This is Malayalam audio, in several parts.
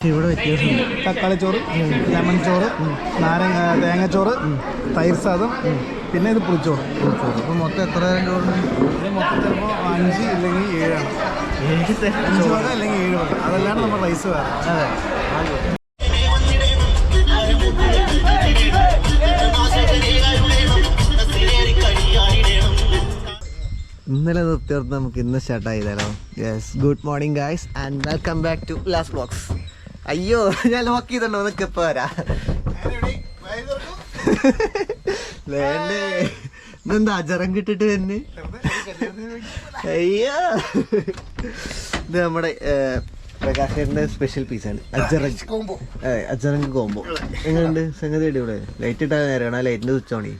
ഇവിടെ വ്യത്യാസമുണ്ട് തക്കാളി ചോറ് ലെമൺ ചോറ് നാരങ്ങ തേങ്ങച്ചോറ് തൈര് സാദം പിന്നെ ഇത് പുളിച്ചോറ്. പുളിച്ചോറ്. അപ്പോൾ മൊത്തം എത്ര തരം ചോറുണ്ട് മൊത്തം ചിലപ്പോൾ അഞ്ച് ഇല്ലെങ്കിൽ ഏഴാണ്. അഞ്ച് വക അല്ലെങ്കിൽ ഏഴ് വക. അതല്ലാണ്ട് നമ്മൾ റൈസ് വേറെ. അതെ. ഇന്നലെ നിർത്തിയോർത്ത് നമുക്ക് ഇന്ന് സ്റ്റാർട്ട് തരാം. Yes good morning guys and welcome back to last blocks അയ്യോ ഞാൻ ലോക്ക് ചെയ്തോ നിനക്ക് ഇപ്പൊ വരാ. അജറം കിട്ടിട്ട് തന്നെ അയ്യോ. ഇത് നമ്മുടെ പ്രകാശന്റെ സ്പെഷ്യൽ പീസാണ് അജറങ് കോമ്പോ അതെ കോംബോ എങ്ങനെയുണ്ട്? സംഗതി ഇവിടെ. ലൈറ്റ് ഇട്ടാൽ നേരമാണ് ആ ലൈറ്റിന്റെ സ്വിച്ച് ഓണി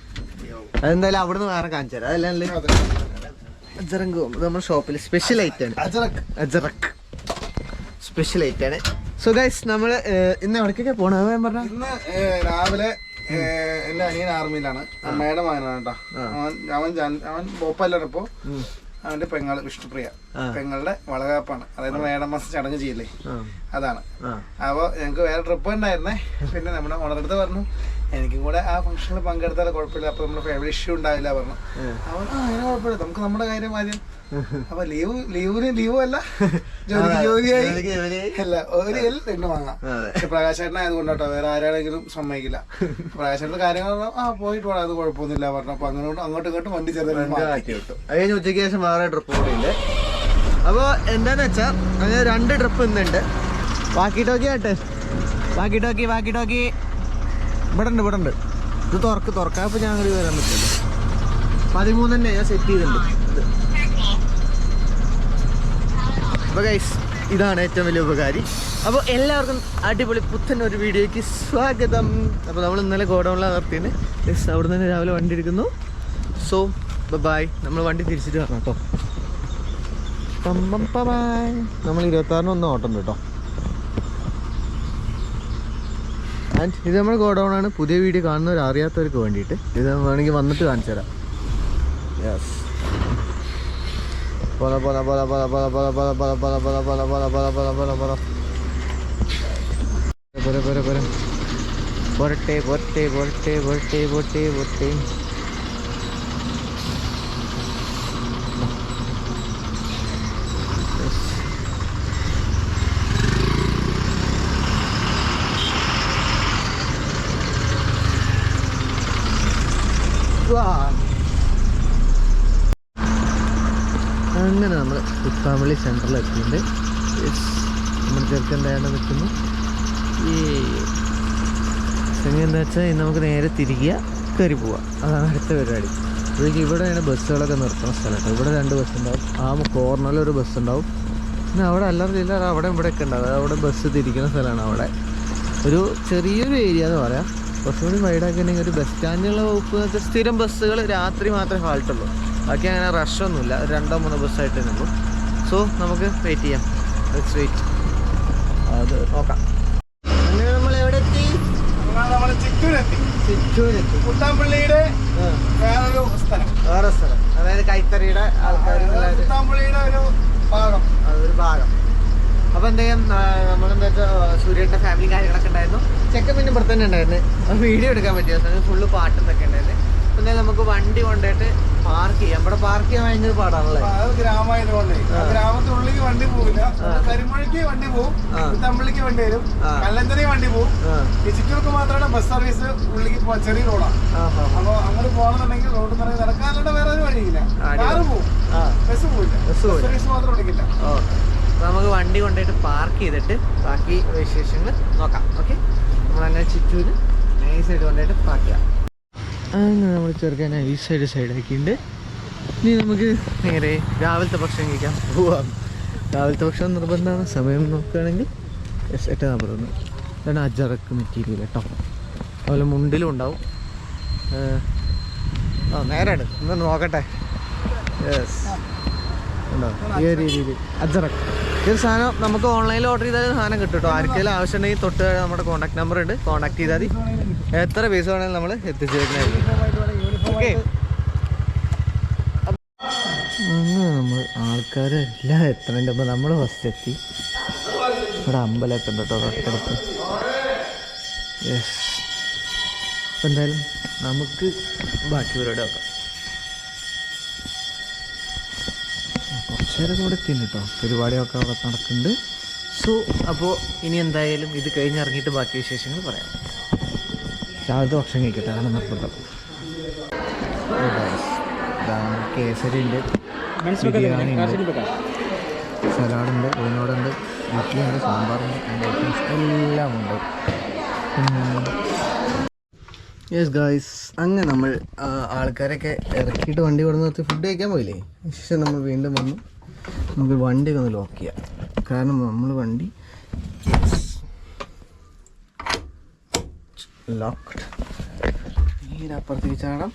അതെന്തായാലും അവിടുന്ന് വേറെ കാണിച്ചു തരാം. അതല്ലേ അജറങ് കോംബോ നമ്മുടെ ഷോപ്പിൽ സ്പെഷ്യൽ ഐറ്റാണ് അജറക്. അജറക്. സ്പെഷ്യൽ ഐറ്റാണ് സോ ഗൈസ് നമ്മൾ ഇന്ന് എവിടേക്കൊക്കെ പോണത് ഞാൻ പറഞ്ഞ. ഇന്ന് രാവിലെ എന്റെ അനിയൻ ആർമിയിലാണ്. അമ്മയുടെ മകനാണ് കേട്ടോ. അവൻ അവൻ ഇപ്പോ. അവന്റെ പെങ്ങൾ വിഷ്ണുപ്രിയ. പെങ്ങളുടെ വളകാപ്പാണ്. അതായത് മേടം മാസം ചടങ്ങ് ചെയ്യില്ലേ? അതാണ്. അപ്പൊ ഞങ്ങക്ക് വേറെ ട്രിപ്പ് ഉണ്ടായിരുന്നേ. പിന്നെ നമ്മുടെ ഓണറടുത്ത് പറഞ്ഞു. എനിക്കും കൂടെ ആ ഫംഗ്ഷനിൽ പങ്കെടുത്താൽ കുഴപ്പമില്ല. അപ്പൊ നമ്മുടെ ഫാമിലി ഇഷ്യൂ ഉണ്ടാവില്ല പറഞ്ഞു. അവൻ ആ അങ്ങനെ കുഴപ്പമില്ല. നമുക്ക് നമ്മുടെ കാര്യം ആദ്യം. അപ്പൊ ലീവ് ലീവിന് ലീവ് അല്ല. ജോലി. ജോലിയായി. അല്ല ഒരു എൽ വാങ്ങാം. പക്ഷെ പ്രകാശേട്ടൻ ആയതുകൊണ്ട് കേട്ടോ വേറെ ആരാണെങ്കിലും സമ്മതിക്കില്ല. പ്രകാശേട്ടൻ കാര്യങ്ങൾ ആ പോയിട്ട് പോടാ അത് കുഴപ്പമൊന്നുമില്ല പറഞ്ഞു. അപ്പൊ അങ്ങോട്ട് അങ്ങോട്ടും ഇങ്ങോട്ടും വണ്ടി ചെറുതായി കഴിഞ്ഞ് ഉച്ചയ്ക്ക് ശേഷം വേറെ ട്രിപ്പ് കൂടിയുണ്ട്. അപ്പോൾ എന്താന്ന് വെച്ചാൽ അങ്ങനെ രണ്ട് ട്രിപ്പ് ഇന്നുണ്ട്. ബാക്കി ടോക്കി ആട്ടെ. ബാക്കി ടോക്കി ബാക്കി ടോക്കി. ഇവിടെ ഉണ്ട് ഇവിടെ ഉണ്ട് ഇത് തുറക്ക് തുറക്കാൻ ഇപ്പൊ ഞാൻ അങ്ങോട്ട് വരാൻ പറ്റില്ല പതിമൂന്ന് തന്നെ ഞാൻ സെറ്റ് ചെയ്തിട്ടുണ്ട്. അപ്പൊ അപ്പോൾ ഗൈസ് ഇതാണ് ഏറ്റവും വലിയ ഉപകാരി. അപ്പോൾ എല്ലാവർക്കും അടിപൊളി പുത്തൻ ഒരു വീഡിയോയ്ക്ക് സ്വാഗതം. അപ്പോൾ നമ്മൾ ഇന്നലെ ഗോഡൗണിലാണ് നിർത്തിയത് യെസ് അവിടെ നിന്ന് രാവിലെ വണ്ടി എടുക്കുന്നു. സോ ബൈ നമ്മൾ വണ്ടി തിരിച്ചിട്ട് വരണം കേട്ടോ. നമ്മൾ ഇരുപത്താറിന് ഒന്ന് ഓട്ടം കേട്ടോ. ആൻഡ് ഇത് നമ്മുടെ ഗോഡൗൺ ആണ് പുതിയ വീഡിയോ കാണുന്നവർ അറിയാത്തവർക്ക് വേണ്ടിയിട്ട് ഇത് വേണമെങ്കിൽ വന്നിട്ട് കാണിച്ചു തരാം യെസ് പോല പോല പോല പോല പോല പോല പോല പോല പോല പോല പോല പോല പോല പോല പോല പോല പോര പോര പോര പോരട്ടെ പോരട്ടെ പോരട്ടെ പോരട്ടെ പോരട്ടെ പോരട്ടെ അങ്ങനെ നമ്മൾ പുത്താമ്പള്ളി സെന്ററിൽ എത്തിയിട്ടുണ്ട്. നമ്മുടെ ചെറുക്കൻ എന്തായാലും നിൽക്കുന്നു. ഈ സംഗതി എന്താ വെച്ചാൽ നമുക്ക് നേരെ തിരികെ കയറി പോവാം. അതാണ് അടുത്ത പരിപാടി. ഇവിടെ ഇവിടെയാണ് ബസ്സുകളൊക്കെ നിർത്തുന്ന സ്ഥലം ഇവിടെ രണ്ട് ബസ് ഉണ്ടാവും ആ കോർണറിൽ ഒരു ബസ് ഉണ്ടാവും പിന്നെ അവിടെ അല്ലാതെ ഇല്ല അവിടെ ഇവിടെയൊക്കെ ഉണ്ടാവും അവിടെ ബസ് തിരിക്കുന്ന സ്ഥലമാണ് അവിടെ. ഒരു ചെറിയൊരു ഏരിയ എന്ന് പറയാം. കുറച്ചുകൂടി വൈഡാക്കിയിട്ടുണ്ടെങ്കിൽ ഒരു ബസ് സ്റ്റാൻഡിലുള്ള വകുപ്പ് എന്ന് വെച്ചാൽ സ്ഥിരം ബസ്സുകൾ രാത്രി മാത്രമേ ഹാൾട്ടുള്ളൂ ബാക്കി അങ്ങനെ റഷൊന്നുമില്ല രണ്ടോ മൂന്നോ ബസ്സായിട്ട് ഉള്ളൂ. സോ നമുക്ക് വെയിറ്റ് ചെയ്യാം. ലെറ്റ്സ് വെയിറ്റ് അത് നോക്കാം. അങ്ങനെ നമ്മൾ എവിടെ എത്തി നമ്മൾ ചിറ്റൂരെത്തി. ചിറ്റൂരെത്തി. പുത്താമ്പള്ളിയുടെ വേറൊരു സ്ഥലം. വേറെ സ്ഥലം. അതായത് കൈത്തറിയുടെ ആൾക്കാർ പുത്താമ്പള്ളിയുടെ ഒരു ഭാഗം. അതൊരു ഭാഗം. അപ്പൊ എന്തെങ്കിലും നമ്മളെന്താ വെച്ചാൽ സൂര്യന്റെ ഫാമിലി കാര്യങ്ങളൊക്കെ ഉണ്ടായിരുന്നു. ചെക്കൻ പിന്നെ ഇവിടെ തന്നെ ഉണ്ടായിരുന്നു. വീഡിയോ എടുക്കാൻ പറ്റിയ ഫുള്ള് പാട്ടെന്നൊക്കെ ഉണ്ടായിരുന്നു. പിന്നെ നമുക്ക് വണ്ടി കൊണ്ടുപോയിട്ട് പാർക്ക് ചെയ്യാം. ഇവിടെ പാർക്ക് ചെയ്യാൻ ഭയങ്കര പാടാണല്ലേ? ഗ്രാമത്തിനുള്ളിൽ അത് ഗ്രാമമായതുകൊണ്ടേ. വണ്ടി പോവില്ല. കരിമഴയ്ക്ക് വണ്ടി പോവും. തമ്പിളിക്ക് വണ്ടി വരും. കല്ലന്തരി വണ്ടി പോവും. ആ. ചിറ്റൂർക്ക് മാത്രമാണ് ബസ് സർവീസ് ഉള്ളിക്ക് പോവാൻ ചെറിയ റോഡാണ് അപ്പൊ അങ്ങോട്ട് പോകണമെന്നുണ്ടെങ്കിൽ റോഡ് നിറയെ നടക്കാനുള്ള വേറെ ഒരു വഴിയില്ല. ആരും പോവും. ബസ് പോവില്ല. ബസ് സർവീസ് മാത്രം ഉള്ളിക്കില്ല നമുക്ക് വണ്ടി കൊണ്ടുപോയിട്ട് പാർക്ക് ചെയ്തിട്ട് ബാക്കി വിശേഷങ്ങൾ നോക്കാം. ഓക്കെ? നമ്മളങ്ങനെ ചുറ്റൂര് നൈസായിട്ട് കൊണ്ടുപോയിട്ട് പാർക്ക് ചെയ്യാം. അങ്ങനെ നമ്മൾ ചെറുക്കാൻ ഈ സൈഡ് സൈഡാക്കിയിട്ടുണ്ട് ഇനി നമുക്ക് നേരെ രാവിലത്തെ ഭക്ഷണം കഴിക്കാം പോവാം. രാവിലത്തെ ഭക്ഷണം നിർബന്ധമാണ്. സമയം നോക്കുകയാണെങ്കിൽ എസ് എട്ട് നാൽപ്പത്തൊന്ന് ഇതാണ് അജറക്ക് മെറ്റീരിയൽ കേട്ടോ അതുപോലെ മുണ്ടിലും ഉണ്ടാവും. ആ നേരാണ്. ഒന്ന് നോക്കട്ടെ. യെസ് ഉണ്ടോ? ഈ രീതിയിൽ. അജറക്ക്. ഈ സാധനം നമുക്ക് ഓൺലൈനിൽ ഓർഡർ ചെയ്താൽ സാധനം കിട്ടും കേട്ടോ ആർക്കെങ്കിലും ആവശ്യമുണ്ടെങ്കിൽ തൊട്ട് നമ്മുടെ കോൺടാക്ട് നമ്പർ ഉണ്ട്. കോൺടാക്ട് ചെയ്താൽ മതി. എത്ര പീസ് വേണമെങ്കിലും നമ്മൾ എത്തിച്ചു തരുന്നതായിരിക്കും ഓക്കെ അങ്ങനെ നമ്മൾ ആൾക്കാരെല്ലാം എത്തണേന്റെ അപ്പോൾ നമ്മൾ ഫസ്റ്റ് എത്തി. ഇവിടെ അമ്പലമൊക്കെ ഉണ്ട് കേട്ടോ തൊട്ടടുത്ത്. യെസ് അപ്പം എന്തായാലും നമുക്ക് ബാക്കി പരിപാടി നോക്കാം. കുറച്ച് നേരം ഇവിടെ എത്തിയിട്ടുണ്ട് കേട്ടോ. പരിപാടിയൊക്കെ അവിടെ നടക്കുന്നുണ്ട്. സോ അപ്പോൾ ഇനി എന്തായാലും ഇത് കഴിഞ്ഞിറങ്ങിയിട്ട് ബാക്കി വിശേഷങ്ങൾ പറയാം. രാവിലത്തെ ഭക്ഷണം കഴിക്കട്ടെ അതാണ് നിർബന്ധം കേസരിയുണ്ട് ബിരിയാണി ഉണ്ട് സലാഡുണ്ട് ഉഴുന്നോടുണ്ട് ഇഡ്ഡലിയുണ്ട് സാമ്പാറുണ്ട് അതിന്റെ ഐറ്റംസ് എല്ലാം ഉണ്ട് യെസ് ഗായ്സ് അങ്ങനെ നമ്മൾ ആൾക്കാരൊക്കെ ഇറക്കിയിട്ട് വണ്ടി കൊടുന്ന് നിർത്തി ഫുഡ് കഴിക്കാൻ പോയില്ലേ? ശേഷം നമ്മൾ വീണ്ടും വന്നു. നമുക്ക് വണ്ടിയൊക്കെ ഒന്ന് ലോക്ക് ചെയ്യാം. കാരണം നമ്മൾ വണ്ടി ലോക്ക്ഡ് നേരെ അപ്പുറത്തേക്ക് ചാടാം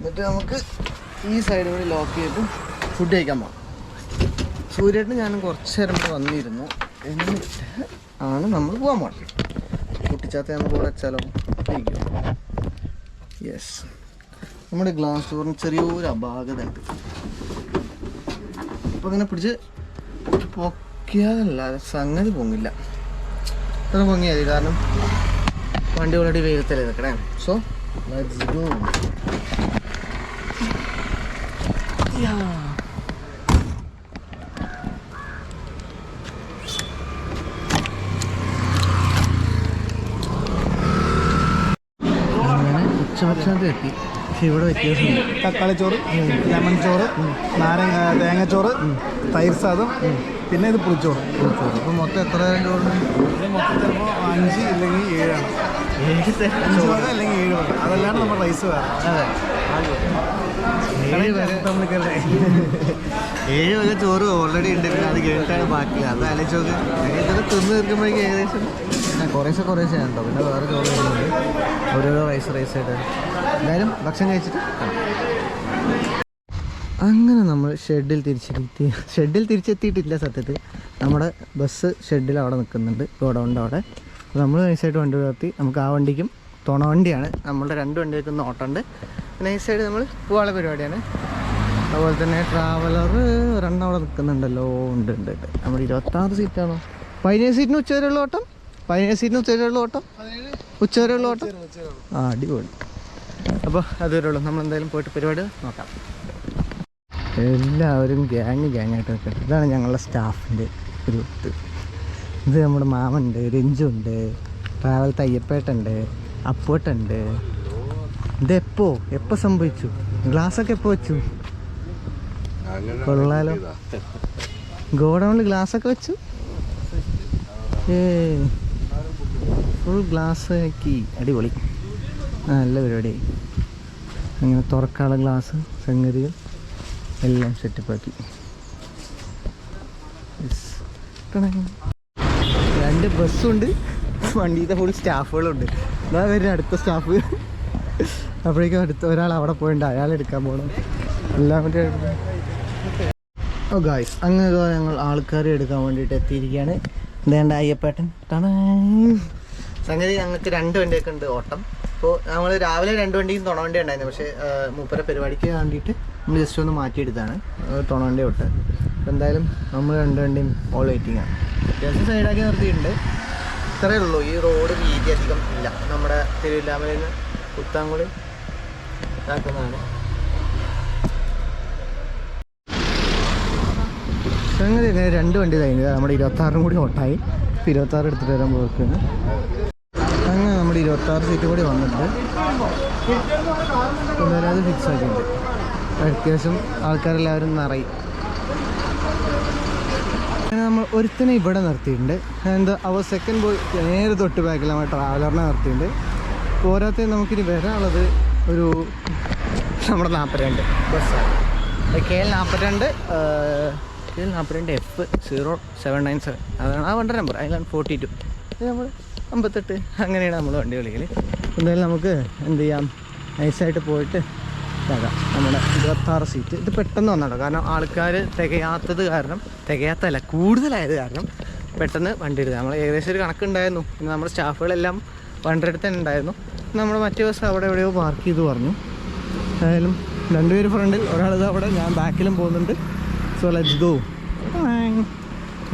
എന്നിട്ട് നമുക്ക് ഈ സൈഡ് കൂടി ലോക്ക് ചെയ്തിട്ട് ഫുഡ് കഴിക്കാൻ പോകാം സൂര്യേട്ടന് ഞാനും കുറച്ച് നേരം ഇവിടെ വന്നിരുന്നു. എന്നിട്ട് ആണ് നമ്മൾ പോകാൻ പോകണം കുട്ടിച്ചാത്ത നമുക്ക് ഇവിടെ വെച്ചാലോ? യെസ് നമ്മുടെ ഗ്ലാസ് ഡോറിന് ചെറിയൊരു അപാകത ഉണ്ട്. അപ്പോൾ ഇങ്ങനെ പിടിച്ച് പൊക്കിയാലല്ലാതെ സംഗതി പൊങ്ങില്ല അത്ര പൊങ്ങിയാൽ മതി. കാരണം വണ്ടി ഓൾറെഡി വെയിലത്തല്ലേ നിൽക്കണേ സോ ലെറ്റ്സ് ഗോ അങ്ങനെ ഉച്ചഭക്ഷണത്തിൽ എത്തി. പക്ഷെ ഇവിടെ വ്യത്യാസമുണ്ട് തക്കാളി ചോറ് ലെമൺ ചോറ് നാരങ്ങ തേങ്ങച്ചോറ് തൈർ സാദം പിന്നെ ഇത് പുളിച്ചോറ്. അപ്പോൾ മൊത്തം എത്ര ഇത് മൊത്തം ചിലപ്പോൾ അഞ്ച് ഇല്ലെങ്കിൽ ഏഴാണ്. അഞ്ച്. വക അല്ലെങ്കിൽ ഏഴ് വക. അതല്ലാണ്ട് നമ്മുടെ റൈസ് വേറെ. ഏഴ് വക. നമ്മൾ ചോറ് ഓൾറെഡി ഉണ്ട്. പിന്നെ അത് കേട്ടാണ് ബാക്കി. അത് അലച്ചോക്ക് ഇതൊക്കെ തിന്ന് തീർക്കുമ്പോഴേക്കും ഏകദേശം. കുറേശ്ശെ കുറേശ്ശെ കേട്ടോ പിന്നെ വേറെ ചോറ് വരുന്നുണ്ട്. ഓരോരോ റൈസ് റൈസ് ആയിട്ട്. എന്തായാലും ഭക്ഷണം കഴിച്ചിട്ട്. അങ്ങനെ നമ്മൾ ഷെഡിൽ തിരിച്ചെത്തി. ഷെഡിൽ തിരിച്ചെത്തിയിട്ടില്ല സത്യത്തിൽ. നമ്മുടെ ബസ് ഷെഡിൽ അവിടെ നിൽക്കുന്നുണ്ട് ഗോഡൗണിന്റെ അവിടെ. അപ്പോൾ നമ്മൾ നൈസായിട്ട് വണ്ടി നിർത്തി നമുക്ക് ആ വണ്ടിക്കും തുണ വണ്ടിയാണ്. നമ്മളുടെ രണ്ട് വണ്ടികൾക്ക് ഒന്ന് ഓട്ടമുണ്ട്. നൈസായിട്ട് നമ്മൾ പോകാനുള്ള പരിപാടിയാണ്. അതുപോലെ തന്നെ ട്രാവലർ ഒരെണ്ണം അവിടെ നിൽക്കുന്നുണ്ടല്ലോ. ഉണ്ട് ഉണ്ട് ഉണ്ട്. നമ്മുടെ ഇരുപത്താറ് സീറ്റാണോ? പതിനേഴ് സീറ്റിന് ഉച്ചവരെയുള്ള ഓട്ടം? പതിനേഴ് സീറ്റിന് ഉച്ചവരെയുള്ള ഓട്ടം? ഉച്ചവരെയുള്ള ഓട്ടം? ആ അടിപൊളി. അപ്പോൾ അതുവരെയുള്ളൂ നമ്മൾ എന്തായാലും പോയിട്ട് പരിപാടി നോക്കാം. എല്ലാവരും ഗ്യാങ് ഗ്യാങ്ങായിട്ട് നിൽക്കട്ടെ. ഇതാണ് ഞങ്ങളുടെ സ്റ്റാഫിന്റെ ഒരു ഇത് ഇത് നമ്മുടെ മാമുണ്ട് രഞ്ജുണ്ട് ട്രാവൽ തയ്യപ്പേട്ടുണ്ട് അപ്പോട്ടുണ്ട് ഇതെപ്പോ എപ്പോ? എപ്പോ സംഭവിച്ചു? ഗ്ലാസ്സൊക്കെ എപ്പോ വെച്ചു? കൊള്ളാലോ. ഗോഡൗണിൽ ഗ്ലാസ്സൊക്കെ വെച്ചു? ഏ. ഫുൾ ഗ്ലാസ് ആക്കി അടിപൊളി നല്ല പരിപാടിയായി അങ്ങനെ തുറക്കാനുള്ള ഗ്ലാസ് സംഗതികൾ. എല്ലാം സെറ്റപ്പാക്കി. രണ്ട് ബസ്സുണ്ട് വണ്ടിയിലെ ഫുൾ സ്റ്റാഫുകളുണ്ട്. എന്നാ വരുന്ന അടുത്ത സ്റ്റാഫ്. അപ്പോഴേക്കും അടുത്ത ഒരാൾ അവിടെ പോയിട്ടുണ്ട് അയാൾ എടുക്കാൻ പോകണം എല്ലാം ഓ ഗായ്സ് അങ്ങനെ ഞങ്ങൾ ആൾക്കാരെ എടുക്കാൻ വേണ്ടിയിട്ട് എത്തിയിരിക്കുകയാണ്. എന്താണ്ട് അയ്യപ്പേട്ടൻ. ടാടാ. സംഗതി ഞങ്ങൾക്ക് രണ്ട് വണ്ടിയൊക്കെ ഉണ്ട് ഓട്ടം. അപ്പോൾ നമ്മൾ രാവിലെ രണ്ട് വണ്ടിയും തുണ വണ്ടി ഉണ്ടായിരുന്നു പക്ഷേ മൂപ്പരെ പരിപാടിക്ക് വേണ്ടിയിട്ട് നമ്മൾ ജസ്റ്റ് ഒന്ന് മാറ്റിയെടുത്താണ്. വണ്ടി തൊട്ട്. അപ്പോൾ എന്തായാലും നമ്മൾ രണ്ട് വണ്ടിയും ഓൾ വെയിറ്റിംഗ് ആണ്. അത്യാവശ്യം സൈഡാക്കി നിർത്തിയിട്ടുണ്ട്. ഇത്രയേ ഉള്ളൂ. ഈ റോഡ് വീതി അധികം ഇല്ല. നമ്മുടെ തിരുവില്ലാമലയിൽ നിന്ന് കുത്താങ്കുളി ഇതാക്കുന്നതാണ് സംഗതി രണ്ട് വണ്ടി കഴിഞ്ഞു. നമ്മുടെ ഇരുപത്താറും കൂടി ഓട്ടായി ഇരുപത്താറ് എടുത്തിട്ട് വരാൻ പോർക്കാണ് അങ്ങനെ നമ്മുടെ ഇരുപത്താറ് സീറ്റ് കൂടി എന്തായാലും അത് ഫിക്സ് ആക്കിയിട്ടുണ്ട് അത്യാവശ്യം ആൾക്കാരെല്ലാവരും നിറയും. അങ്ങനെ നമ്മൾ ഒരുത്തിനെ ഇവിടെ നിർത്തിയിട്ടുണ്ട്. എന്താ അവർ സെക്കൻഡ് ബോയ് നേരെ തൊട്ട് ബാക്കിൽ നമ്മൾ ട്രാവലറിനെ നിർത്തിയിട്ടുണ്ട്. പോരാത്ത നമുക്കിനി വരാനുള്ളത് ഒരു നമ്മുടെ നാൽപ്പത്തിരണ്ട് ബസ്സാണ് കെ എൽ നാൽപ്പത്തിരണ്ട് കെ എൽ നാൽപ്പത്തിരണ്ട് F zero seven nine seven അതാണ് ആ വണ്ടി നമ്പർ അതിലാണ് ഫോർട്ടി ടു നമ്മൾ അമ്പത്തെട്ട്. അങ്ങനെയാണ് നമ്മൾ വണ്ടി വിളിക്കൽ എന്തായാലും നമുക്ക് എന്ത് ചെയ്യാം? നൈസായിട്ട് പോയിട്ട് ഇതാക്കാം നമ്മുടെ ഇരുപത്താറ് സീറ്റ് ഇത് പെട്ടെന്ന് വന്നോ കാരണം ആൾക്കാർ തികയാത്തത് കാരണം തികയാത്തല്ല കൂടുതലായത് കാരണം പെട്ടെന്ന് വണ്ടി എടുക്കുക നമ്മൾ ഏകദേശം ഒരു കണക്കുണ്ടായിരുന്നു. പിന്നെ നമ്മുടെ സ്റ്റാഫുകളെല്ലാം വണ്ടി എടുത്ത് തന്നെ ഉണ്ടായിരുന്നു. നമ്മൾ മറ്റേ ബസ് അവിടെ എവിടെയോ പാർക്ക് ചെയ്ത് പറഞ്ഞു. ഏതായാലും രണ്ടുപേര് ഫ്രണ്ടിൽ ഒരാളിത് അവിടെ ഞാൻ ബാക്കിലും പോകുന്നുണ്ട്. സോ ലെറ്റ്സ് ഗോ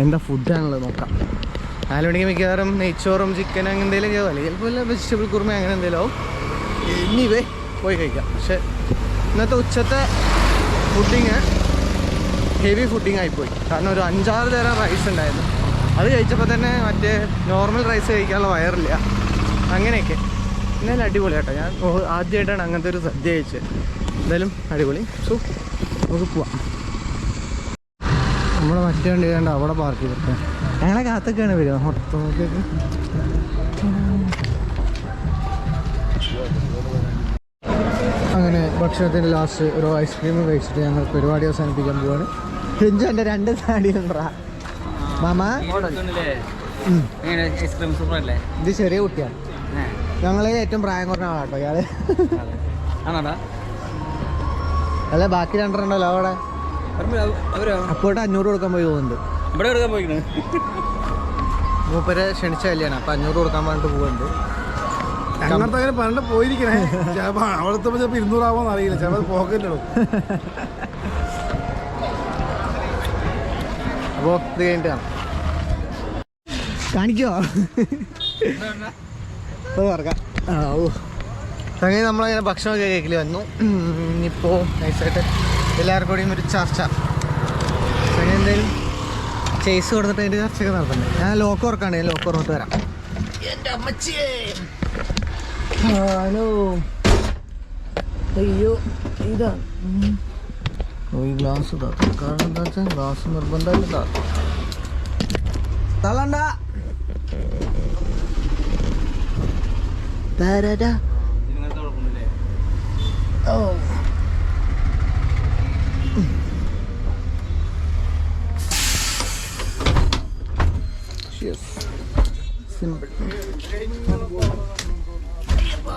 എന്താ ഫുഡാണുള്ളത് നോക്കാം. നാല് മണിക്ക് മിക്കവാറും നെയ്ച്ചോറും ചിക്കൻ അങ്ങനെ എന്തെങ്കിലും ആവും. അല്ലെങ്കിൽ ചിലപ്പോൾ വെജിറ്റബിൾ കുറുമ അങ്ങനെ എന്തെങ്കിലും ആവും. ഇനിവേ പോയി കഴിക്കാം. പക്ഷെ ഇന്നത്തെ ഉച്ചത്തെ ഫുഡിങ് ഹെവി ഫുഡിങ് ആയിപ്പോയി. കാരണം ഒരു അഞ്ചാറ് തരം റൈസ് ഉണ്ടായിരുന്നു. അത് കഴിച്ചപ്പോൾ തന്നെ മറ്റേ നോർമൽ റൈസ് കഴിക്കാനുള്ള വയറില്ല. അങ്ങനെയൊക്കെ. എന്നാലും അടിപൊളി കേട്ടോ. ഞാൻ ആദ്യമായിട്ടാണ് അങ്ങനത്തെ ഒരു സദ്യ കഴിച്ചത്. എന്തായാലും അടിപൊളി. സോ നമുക്ക് പോവാം. നമ്മുടെ മറ്റേ വണ്ടി അവിടെ പാർക്ക് ചെയ്തിട്ട്. ഞങ്ങളെ കാത്തൊക്കെയാണ് വരിക. മൊത്തമൊക്കെ അങ്ങനെ ഭക്ഷണത്തിന്റെ ലാസ്റ്റ് ഒരു ഐസ്ക്രീം കഴിച്ചിട്ട് ഞങ്ങൾ പരിപാടി അവസാനിപ്പിക്കാൻ പോവാണ്. രഞ്ജു എന്റെ രണ്ട് മാമ. ഐസ്ക്രീം സൂപ്പർ അല്ലേ ഇത് ചെറിയ കുട്ടിയാണ് ഞങ്ങൾ ഏറ്റവും പ്രായം കുറഞ്ഞ ആളാട്ടോ ഇയാൾ. അല്ല ബാക്കി രണ്ടെണ്ണല്ലോ അവിടെ? അപ്പോട്ട് അഞ്ഞൂറ് കൊടുക്കാൻ പോയി പോകുന്നുണ്ട് ഇവിടെ എടുക്കാൻ പോയിക്കണ്? മൂപ്പരെ ക്ഷണിച്ച കല്യാണം അപ്പം അഞ്ഞൂറ് കൊടുക്കാൻ പറഞ്ഞിട്ട് പോകുന്നുണ്ട് അങ്ങനത്തെ അങ്ങനെ പണ്ട് പോയിരിക്കണേ. ചിലപ്പോ അവിടുത്തെ ചിലപ്പോ ഇരുന്നൂറാവോന്ന് അറിയില്ല. ചിലപ്പോൾ പോക്കറ്റിടും അപ്പോൾ ഇത് കഴിഞ്ഞിട്ടാണ് കാണാം. കാണിക്കോ? തുറക്കാം. ആ ഓ. അങ്ങനെ നമ്മളങ്ങനെ ഭക്ഷണമൊക്കെ കേക്കിൽ വന്നു. ഇനിയിപ്പോൾ നൈസായിട്ട് എല്ലാവർക്കും കൂടിയും ഒരു ചർച്ച. അങ്ങനെ എന്തായാലും ചേസ് കൊടുത്തിട്ട് അതിന്റെ ചർച്ചയൊക്കെ നടത്തണ്ടേ. ഞാൻ ലോക്ക് ഓർക്കാണ് ഞാൻ ലോക്ക് ഓർന്നിട്ട് വരാം. എന്റെ അമ്മച്ചിയേ! ഹലോ അയ്യോ ഇതാ. ഓ ഈ ഗ്ലാസ് താത്ത കാരണം എന്താ വെച്ചാൽ ഗ്ലാസ് നിർബന്ധമായിട്ട് താത്ത തള്ളണ്ട. ഓ സിമ്പിൾ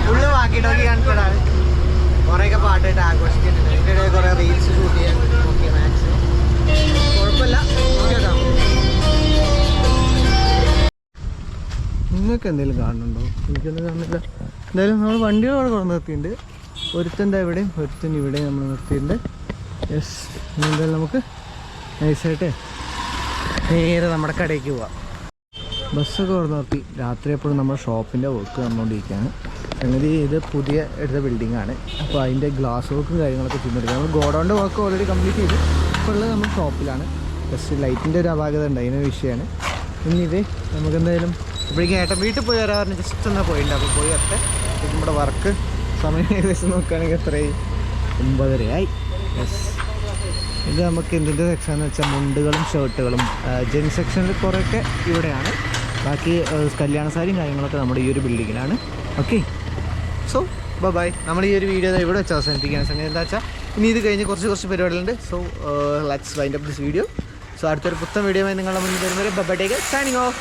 ഫുള്ള് ബാക്കി ഡോക്കി കാണിച്ചതാണ് കുറേയൊക്കെ പാട്ടിട്ട് ആഘോഷിക്കുന്നുണ്ട്. കുറേ റീൽസ് ഷൂട്ട് ചെയ്യാൻ നോക്കിയ മാക്സ് കുഴപ്പമില്ല. നിങ്ങൾക്ക് എന്തെങ്കിലും കാണുന്നുണ്ടോ? എനിക്കൊന്നും കാണുന്നില്ല. എന്തായാലും നമ്മൾ വണ്ടികൾ അവിടെ കൊണ്ട് നിർത്തിയിട്ടുണ്ട്. ഒരുത്തന്റെ എവിടെയും ഒരുത്തൻ ഇവിടെയും നമ്മൾ നിർത്തിയിട്ടുണ്ട്. യെസ് എന്തായാലും നമുക്ക് നൈസായിട്ട് നേരെ നമ്മുടെ കടയ്ക്ക് പോവാം. ബസ്സൊക്കെ ഓർന്ന് നിർത്തി. രാത്രി എപ്പോഴും നമ്മുടെ ഷോപ്പിന്റെ വർക്ക് നടന്നുകൊണ്ടിരിക്കുകയാണ്. സംഗതി ഇത് പുതിയ എടുത്ത ബിൽഡിംഗ് ആണ്. അപ്പോൾ അതിന്റെ ഗ്ലാസ് വർക്കും കാര്യങ്ങളൊക്കെ ചെയ്യുന്നുണ്ട് നമ്മൾ ഗോഡൗണിന്റെ വർക്ക് ഓൾറെഡി കംപ്ലീറ്റ് ചെയ്തു. ഇപ്പോൾ ഉള്ളത് നമ്മൾ ഷോപ്പിലാണ് ജസ്റ്റ് ലൈറ്റിന്റെ ഒരു അപാകത ഉണ്ട്. അതിനൊരു വിഷയമാണ്. ഇനി ഇത് നമുക്ക് എന്തായാലും ഇപ്പോഴേക്കും ഏട്ടൻ വീട്ടിൽ പോയി വരാൻ പറഞ്ഞ് ജസ്റ്റ് എന്നാൽ പോയിട്ടുണ്ട്. അപ്പോൾ പോയി വരട്ടെ. നമ്മുടെ വർക്ക് സമയം ഏകദേശം നോക്കുകയാണെങ്കിൽ എത്രയായി? ഒമ്പതരയായി. യെസ് ഇത് നമുക്ക് എന്തിന്റെ സെക്ഷൻ എന്ന് വെച്ചാൽ മുണ്ടുകളും ഷർട്ടുകളും ജെൻ സെക്ഷനിൽ കുറേയൊക്കെ ഇവിടെയാണ്. ബാക്കി കല്യാണ സാരിയും കാര്യങ്ങളൊക്കെ നമ്മുടെ ഈ ഒരു ബിൽഡിങ്ങിലാണ്. ഓക്കെ? സോ ബൈ നമ്മൾ ഈ ഒരു വീഡിയോ ഇവിടെ വെച്ച് അവസാനിപ്പിക്കാൻ സമയം എന്താ വെച്ചാൽ ഇനി ഇത് കഴിഞ്ഞ് കുറച്ച് കുറച്ച് പരിപാടികളുണ്ട്. So let's wind up this video so അടുത്തൊരു പുത്തൻ വീഡിയോ നിങ്ങളുടെ മുന്നിൽ വരുന്നവരെ ബബഡേക്ക് സൈനിങ് ഓഫ്